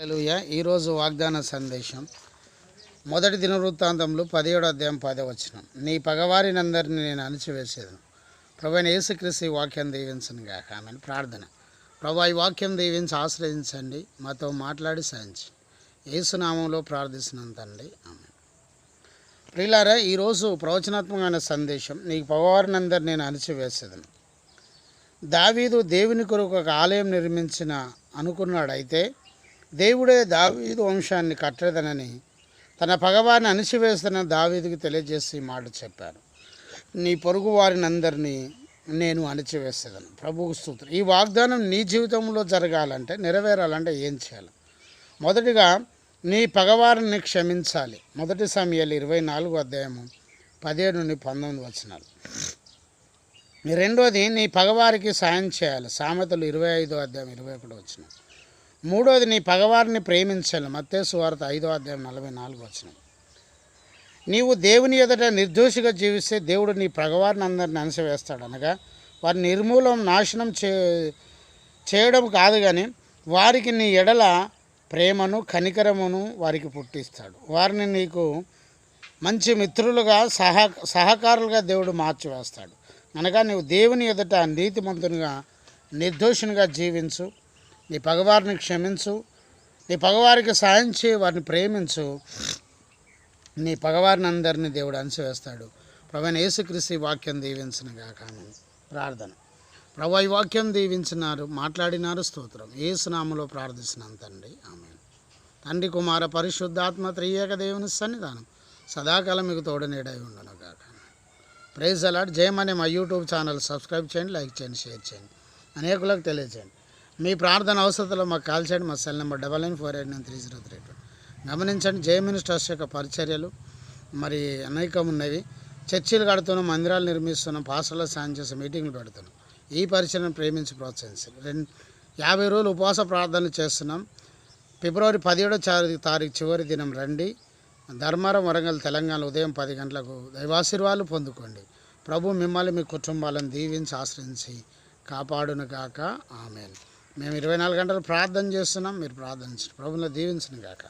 హల్లెలూయా. ఈరోజు వాగ్దాన సందేశం. మొదటి దినవృత్తాంతంలో పదిహేడు అధ్యాయం పదవచనం. నీ పగవారినందరిని నేను అణిచివేసేదను. ప్రభు యేసుక్రీస్తు ఈ వాక్యం దీవించను గాక. ఆమె ప్రార్థన. ప్రభు ఈ వాక్యం దీవించి ఆశ్రయించండి. మాతో మాట్లాడి సాయించి యేసునామంలో ప్రార్థిస్తున్నాను తండ్రి. ఆమె ప్రియులారా ఈరోజు ప్రవచనాత్మకమైన సందేశం. నీకు పగవారినందరిని నేను అణిచివేసేదను. దావీదు దేవుని కొరకు ఒక ఆలయం నిర్మించిన అనుకున్నాడైతే దేవుడే దావీదు వంశాన్ని కట్టలేదనని తన పగవారిని అణిచివేస్తున్న దావీదుకి తెలియజేసి మాట చెప్పారు. నీ పొరుగు వారిని అందరినీ నేను అణిచివేసేదను ప్రభువు స్తోత్రం. ఈ వాగ్దానం నీ జీవితంలో జరగాలంటే నెరవేరాలంటే ఏం చేయాలి? మొదటిగా నీ పగవారిని క్షమించాలి. మొదటి సమయాలు ఇరవై నాలుగు అధ్యాయము పదిహేడు నుండి పంతొమ్మిది వచనాలు. రెండోది నీ పగవారికి సాయం చేయాలి. సామెతలు ఇరవై ఐదో అధ్యాయం ఇరవై ఒకటి వచ్చిన మూడోది నీ పగవారిని ప్రేమించాలి మత్తేసు వార్త ఐదో అధ్యాయం నలభై నాలుగు వచ్చిన నీవు దేవుని ఎదుట నిర్దోషిగా జీవిస్తే దేవుడు నీ పగవారిని అందరిని అణసివేస్తాడు అనగా వారి నిర్మూలం నాశనం చే చేయడం కాదు కానీ వారికి నీ ఎడల ప్రేమను కనికరమును వారికి పుట్టిస్తాడు. వారిని నీకు మంచి మిత్రులుగా సహా సహకారులుగా దేవుడు మార్చివేస్తాడు. అనగా నీవు దేవుని ఎదుట నీతిమంతునిగా నిర్దోషునిగా జీవించు. నీ పగవారిని క్షమించు. నీ పగవారికి సాయం చేయి వారిని ప్రేమించు. నీ పగవారిని అందరినీ దేవుడు అణిచివేస్తాడు. ప్రభు యేసుక్రీస్తు వాక్యం దీవించిన గాక ప్రార్థన. ప్రభు ఈ వాక్యం దీవించినారు మాట్లాడినారు స్తోత్రం. ఏసునామలో ప్రార్థిస్తున్నాను తండ్రి ఆమె తండ్రి కుమార పరిశుద్ధాత్మ త్రియేక దేవుని సన్నిధానం సదాకాలం మీకు తోడనేడై ఉండను కాక ప్రైజ్ అలాట్. జయమనే మా యూట్యూబ్ ఛానల్ సబ్స్క్రైబ్ చేయండి లైక్ చేయండి షేర్ చేయండి. అనేకులకు తెలియజేయండి. మీ ప్రార్థన అవసరతలో మాకు కాల్ చేయండి మా cell number double nine four eight nine three zero three two గమనించండి జయ మినిస్టర్స్ యొక్క పరిచర్యలు మరి అనేకం ఉన్నవి. చర్చిలు కడుతున్నాం మందిరాలు నిర్మిస్తున్నాం పాస్టర్ల సాయం చేసే మీటింగ్లు పెడుతున్నాం. ఈ పరిచయను ప్రేమించి ప్రోత్సహించాలి రెండు యాభై రోజులు ఉపవాస ప్రార్థనలు చేస్తున్నాం. ఫిబ్రవరి పదిహేడో చారి- తారీఖు చివరి దినం రండి. ధర్మారం వరంగల్ తెలంగాణ ఉదయం పది గంటలకు దైవాశీర్వాదాలు పొందుకోండి. ప్రభు మిమ్మల్ని మీ కుటుంబాలను దీవించి ఆశ్రయించి కాపాడును కాక ఆమె మేము ఇరవై నాలుగు గంటలు ప్రార్థన చేస్తున్నాం మీరు ప్రార్థించండి. ప్రభుని దీవించను కాక